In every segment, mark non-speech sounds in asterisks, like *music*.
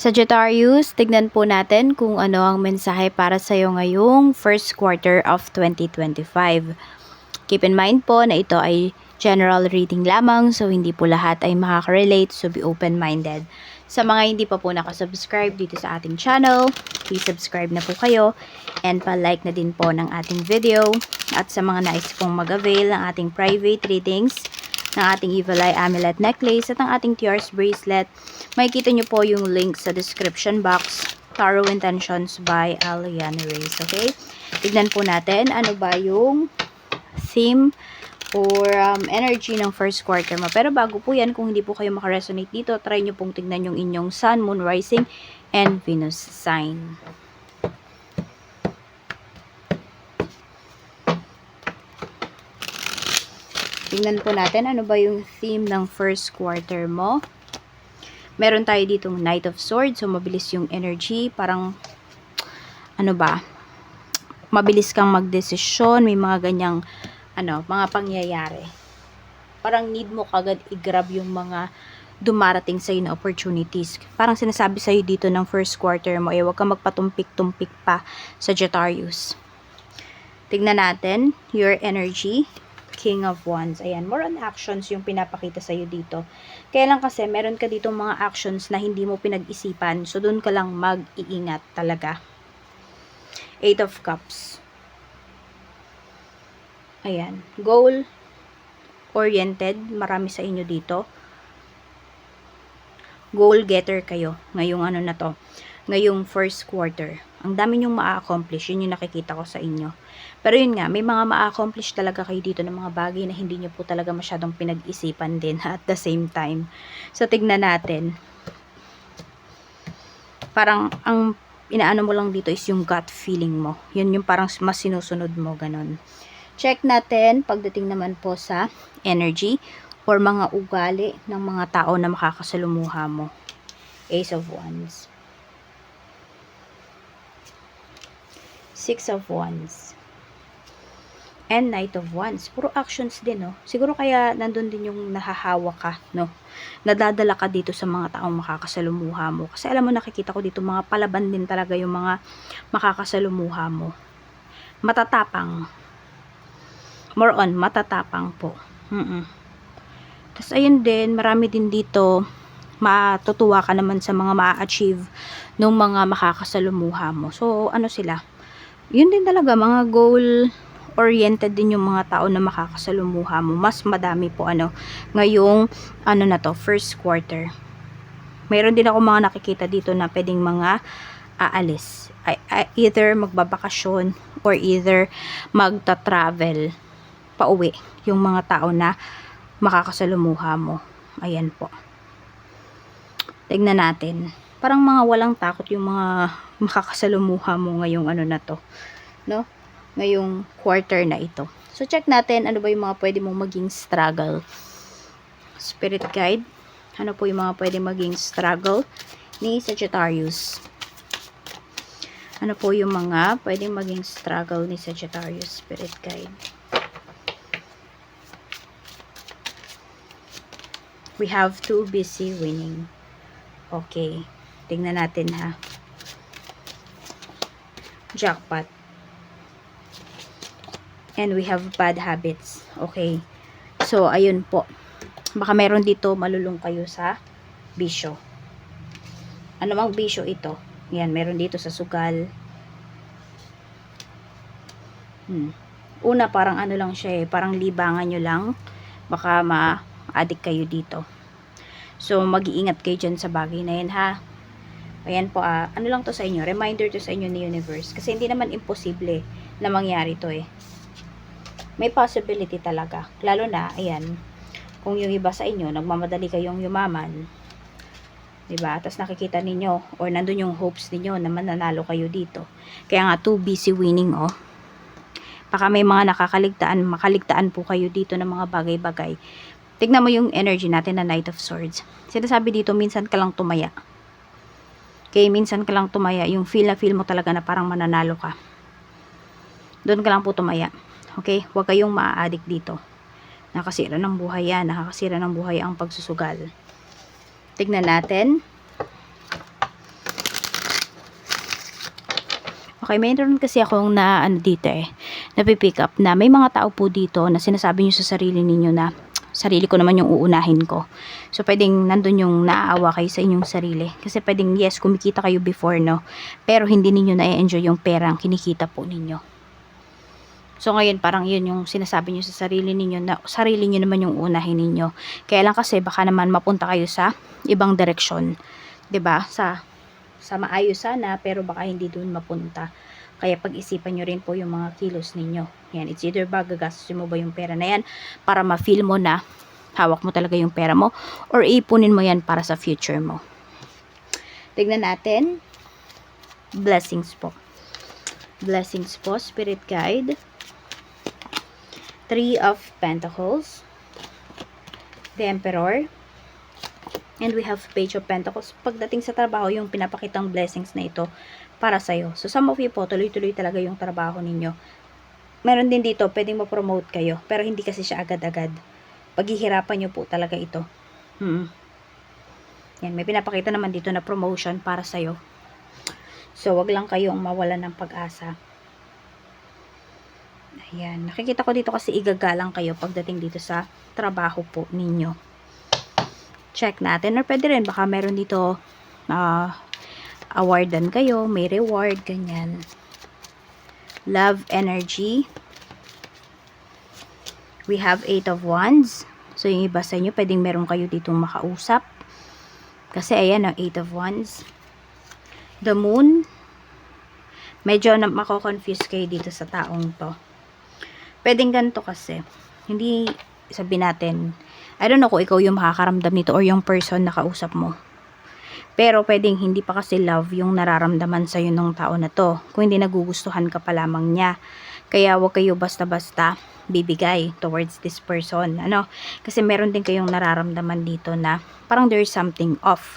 Sagittarius, tignan po natin kung ano ang mensahe para sa iyo ngayong first quarter of 2025. Keep in mind po na ito ay general reading lamang so hindi po lahat ay makaka-relate so be open-minded. Sa mga hindi pa po nakasubscribe dito sa ating channel, please subscribe na po kayo and pa-like na din po ng ating video. At sa mga nais pong mag-avail ng ating private readings, ng ating Evil Eye Amulet Necklace at ng ating Tears Bracelet, makikita nyo po yung link sa description box, Tarot Intentions by Aliana Reyes, okay? Tignan po natin ano ba yung theme or um, energy ng first quarter mo. Pero bago po yan, kung hindi po kayo makaresonate dito, try nyo pong tignan yung inyong Sun, Moon, Rising, and Venus sign. Tingnan po natin ano ba yung theme ng first quarter mo. Meron tayo ditong Knight of Swords, so mabilis yung energy, parang ano ba? Mabilis kang magdesisyon, may mga ganyang ano, mga pangyayari. Parang need mo kagad i-grab yung mga dumarating sa na opportunities. Parang sinasabi sa dito ng first quarter mo, eh, huwag kang magpatumpik-tumpik pa sa Sagittarius. Tignan natin your energy. King of Wands. Ayan, more on actions yung pinapakita sa'yo dito. Kaya lang kasi, meron ka dito mga actions na hindi mo pinag-isipan. So, doon ka lang mag-iingat talaga. Eight of Cups. Ayan. Goal oriented. Marami sa inyo dito. Goal getter kayo. Ngayong ano na to. Ngayong first quarter. Ang dami nyong ma-accomplish. Yun yung nakikita ko sa inyo. Pero yun nga, may mga ma-accomplish talaga kayo dito ng mga bagay na hindi nyo po talaga masyadong pinag-isipan din *laughs* at the same time. So, tignan natin. Parang, ang inaano mo lang dito is yung gut feeling mo. Yun yung parang mas sinusunod mo, ganun. Check natin pagdating naman po sa energy or mga ugali ng mga tao na makakasalumuha mo. Ace of Wands. Six of Wands and Knight of Wands. Puro actions din, no? Siguro kaya nandun din yung nahahawa ka, no? Nadadala ka dito sa mga taong makakasalumuha mo. Kasi alam mo, nakikita ko dito, mga palaban din talaga yung mga makakasalumuha mo. Matatapang. More on, matatapang po. Mm -mm. Tapos, ayun din, marami din dito, matutuwa ka naman sa mga ma-achieve ng mga makakasalumuha mo. So, ano sila? Yun din talaga, mga goal oriented din yung mga tao na makakasalumuha mo. Mas madami po ano ngayong ano na to, first quarter. Mayroon din ako mga nakikita dito na pwedeng mga aalis. I, I, either magbabakasyon or either magta-travel pauwi yung mga tao na makakasalumuha mo. Ayan po. Tignan natin. Parang mga walang takot yung mga *laughs* makakasalumuha mo ngayong ano na to. No? Ngayong quarter na ito. So, check natin ano ba yung mga pwede mong maging struggle. Spirit guide. Ano po yung mga pwede maging struggle ni Sagittarius. Ano po yung mga pwede maging struggle ni Sagittarius Spirit guide. We have too busy winning. Okay. Tingnan natin ha. Jackpot and we have bad habits. Okay. So, ayun po. Baka meron dito malulong kayo sa bisyo. Ano mang bisyo ito? Yan, meron dito sa sugal. Hmm. Una, parang ano lang siya eh. Parang libangan nyo lang. Baka ma-addict kayo dito. So, mag-iingat kayo dyan sa bagay na yan ha. Ayan po ah. Ano lang to sa inyo? Reminder to sa inyo ni universe. Kasi hindi naman imposible na mangyari to eh may possibility talaga. Lalo na, ayan, kung yung iba sa inyo, nagmamadali kayong yumaman, diba? Tapos nakikita ninyo, or nandun yung hopes ninyo na mananalo kayo dito. Kaya nga, too busy winning, oh. Baka may mga nakakaligtaan, makaligtaan po kayo dito ng mga bagay-bagay. Tignan mo yung energy natin na Knight of Swords. Sinasabi dito, minsan ka lang tumaya. Okay, minsan ka lang tumaya. Yung feel na feel mo talaga na parang mananalo ka. Doon ka lang po tumaya. Okay? Huwag kayong maaadik dito. Nakasira ng buhay yan. Nakakasira ng buhay ang pagsusugal. Tignan natin. Okay, mayroon kasi akong na ano dito eh, napipick up na may mga tao po dito na sinasabi nyo sa sarili ninyo na sarili ko naman yung uunahin ko. So, pwedeng nandun yung naaawa kayo sa inyong sarili. Kasi pwedeng, yes, kumikita kayo before, no? Pero hindi ninyo na-enjoy yung perang kinikita po ninyo. So, ngayon, parang yun yung sinasabi nyo sa sarili ninyo na sarili nyo naman yung unahin ninyo. Kaya lang kasi, baka naman mapunta kayo sa ibang direksyon. 'di ba Sa, sa maayos sana, pero baka hindi dun mapunta. Kaya pag-isipan nyo rin po yung mga kilos ninyo. Yan, it's either ba gagastusin mo ba yung pera na yan para ma-feel mo na hawak mo talaga yung pera mo or ipunin mo yan para sa future mo. Tignan natin. Blessings po. Blessings po, Spirit Guide. Three of Pentacles. The Emperor. And we have Page of Pentacles. Pagdating sa trabaho, yung pinapakitang blessings na ito para sa'yo. So, some of you po, tuloy-tuloy talaga yung trabaho ninyo. Meron din dito, pwedeng ma-promote kayo. Pero hindi kasi siya agad-agad. Paghihirapan nyo po talaga ito. Hmm. Yan, may pinapakita naman dito na promotion para sa'yo. So, wag lang kayong mawala ng pag-asa. Ayan, nakikita ko dito kasi igagalang kayo pagdating dito sa trabaho po ninyo. Check natin. Or pwede rin, baka meron dito uh, awardan kayo, may reward, ganyan. Love energy. We have eight of wands. So, yung iba sa inyo, pwedeng meron kayo ditong makausap. Kasi, ayan, ang eight of wands. The moon. Medyo na mako-confuse kayo dito sa taong to. Pwedeng ganito kasi. Hindi, sabi natin, I don't know kung ikaw yung makakaramdam nito or yung person na kausap mo. Pero pwedeng hindi pa kasi love yung nararamdaman sa'yo ng tao na to. Kung hindi nagugustuhan ka pa lamang niya. Kaya wag kayo basta-basta bibigay towards this person. Ano? Kasi meron din kayong nararamdaman dito na parang there's something off.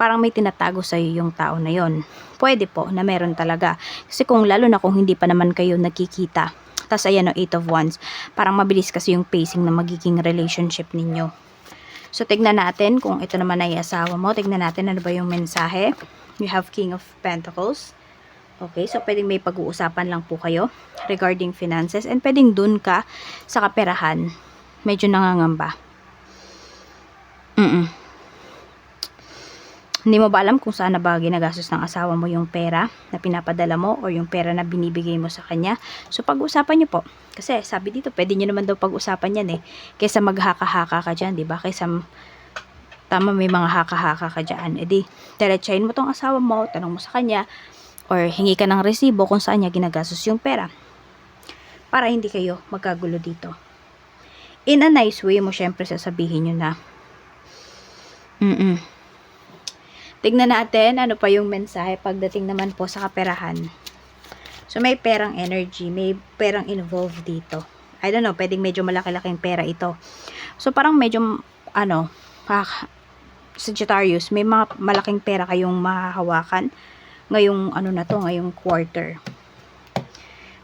Parang may tinatago sa'yo yung tao na yon. Pwede po na meron talaga. Kasi kung lalo na kung hindi pa naman kayo nakikita. Tapos ayan o, 8 of Wands. Parang mabilis kasi yung pacing na magiging relationship ninyo. So, tignan natin kung ito naman ay asawa mo. Tignan natin ano ba yung mensahe. You have King of Pentacles. Okay, so pwedeng may pag-uusapan lang po kayo regarding finances and pwedeng dun ka sa kaperahan. Medyo nangangamba. Mm, -mm. Hindi mo ba alam kung saan na ba ginagastos ng asawa mo yung pera na pinapadala mo or yung pera na binibigay mo sa kanya. So, pag-usapan nyo po. Kasi, sabi dito, pwede nyo naman daw pag-usapan yan eh. Kaysa maghaka-haka ka dyan, di ba? Kaysa, tama may mga haka-haka ka dyan. E di, diretsahin mo tong asawa mo, tanong mo sa kanya, or hingi ka ng resibo kung saan niya ginagastos yung pera. Para hindi kayo magkagulo dito. In a nice way mo syempre sasabihin nyo na, mm Tignan natin ano pa yung mensahe pagdating naman po sa kaperahan. So, may perang energy, may perang involved dito. I don't know, pwedeng medyo malaki-laking pera ito. So, parang medyo, ano, ah, Sagittarius, may mga malaking pera kayong mahahawakan ngayong, ano na to, ngayong quarter.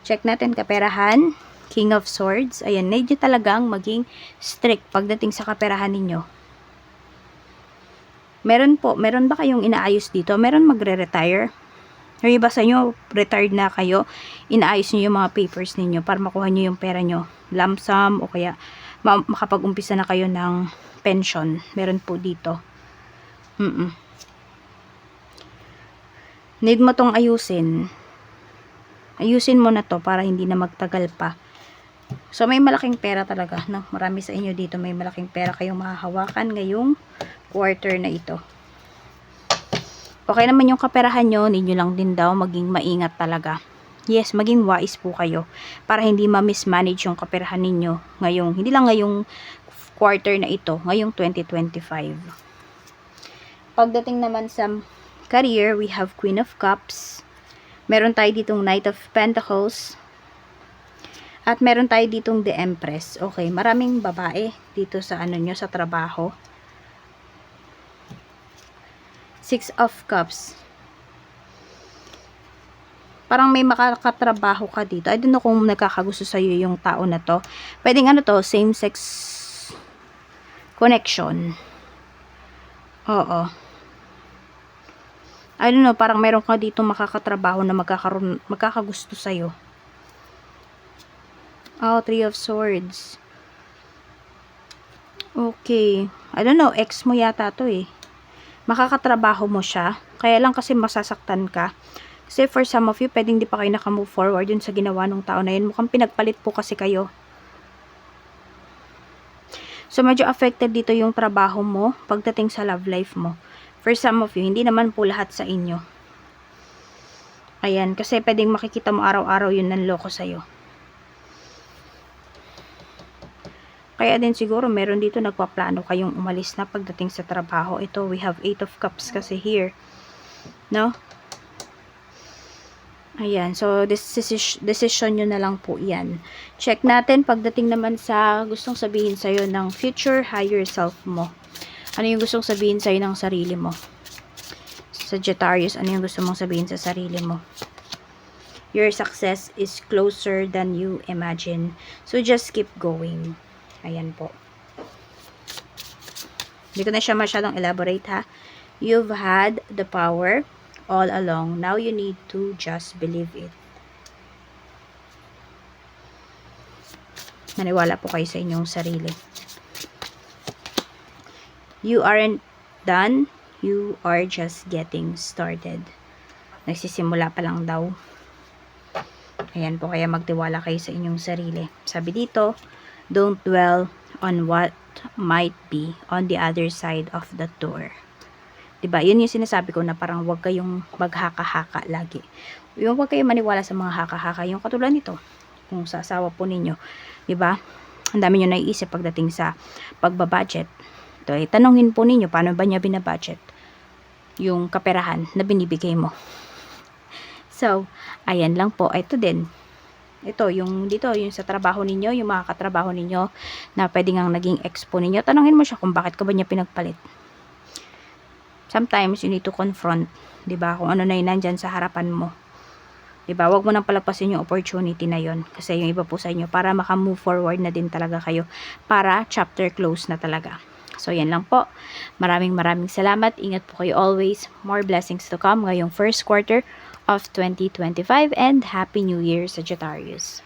Check natin kaperahan, King of Swords. Ayan, medyo talagang maging strict pagdating sa kaperahan ninyo Meron po, meron ba kayong inaayos dito? Meron magre-retire? Yung iba sa inyo, retired na kayo, inaayos niyo yung mga papers ninyo para makuha niyo yung pera niyo. Lump sum o kaya makapag-umpisa na kayo ng pension. Meron po dito. Mm, -mm. Need mo tong ayusin. Ayusin mo na to para hindi na magtagal pa. So, may malaking pera talaga. No? Marami sa inyo dito may malaking pera kayong mahahawakan ngayong quarter na ito. Okay naman yung kaperahan nyo, ninyo lang din daw maging maingat talaga. Yes, maging wise po kayo para hindi ma-mismanage yung kaperahan ninyo ngayong, hindi lang ngayong quarter na ito, ngayong 2025. Pagdating naman sa career, we have Queen of Cups. Meron tayo ditong Knight of Pentacles. At meron tayo ditong The Empress. Okay, maraming babae dito sa ano nyo, sa trabaho. Six of Cups. Parang may makakatrabaho ka dito. I don't know kung nagkakagusto sa'yo yung tao na to. Pwedeng ano to, same-sex connection. Oo. I don't know, parang meron ka dito makakatrabaho na magkakaroon, magkakagusto sa'yo. Oh, Three of Swords. Okay. I don't know, ex mo yata to eh. Makakatrabaho mo siya. Kaya lang kasi masasaktan ka. Kasi for some of you, pwedeng di pa kayo nakamove forward yun sa ginawa ng tao na yun. Mukhang pinagpalit po kasi kayo. So, medyo affected dito yung trabaho mo pagdating sa love life mo. For some of you, hindi naman po lahat sa inyo. Ayan, kasi pwedeng makikita mo araw-araw yun ng loko sa'yo. Kaya din siguro meron dito nagpaplano kayong umalis na pagdating sa trabaho. Ito, we have 8 of cups kasi here. No? Ayan, so decision nyo na lang po yan. Check natin pagdating naman sa gustong sabihin sa'yo ng future higher self mo. Ano yung gustong sabihin sa'yo ng sarili mo? Sagittarius, ano yung gusto mong sabihin sa sarili mo? Your success is closer than you imagine. So just keep going. Ayan po. Hindi ko na siya masyadong elaborate ha. You've had the power all along. Now you need to just believe it. Maniwala po kayo sa inyong sarili. You aren't done. You are just getting started. Nagsisimula pa lang daw. Ayan po, kaya magtiwala kayo sa inyong sarili. Sabi dito, don't dwell on what might be on the other side of the door. 'Di ba? Yun yung sinasabi ko na parang wag kayong maghaka-haka lagi. Yung wag kayong maniwala sa mga haka-haka, yung katulad nito. Kung sa asawa po ninyo, 'di ba? Ang dami niyo naiisip pagdating sa pagbabudget. Ito, eh, tanongin po ninyo paano ba niya binabudget yung kaperahan na binibigay mo. So, ayan lang po. Ito din. Ito, yung dito, yung sa trabaho ninyo, yung mga katrabaho ninyo na pwede nga naging expo ninyo. Tanongin mo siya kung bakit ka ba niya pinagpalit sometimes you need to confront, ba? Kung ano na 'yung nandyan sa harapan mo. ba? Huwag mo nang palagpasin yung opportunity na 'yon kasi yung iba po sa inyo para maka-move forward na din talaga kayo para chapter close na talaga. So, yan lang po. Maraming maraming salamat. Ingat po kayo always. More blessings to come ngayong first quarter of 2025 and Happy New Year, Sagittarius.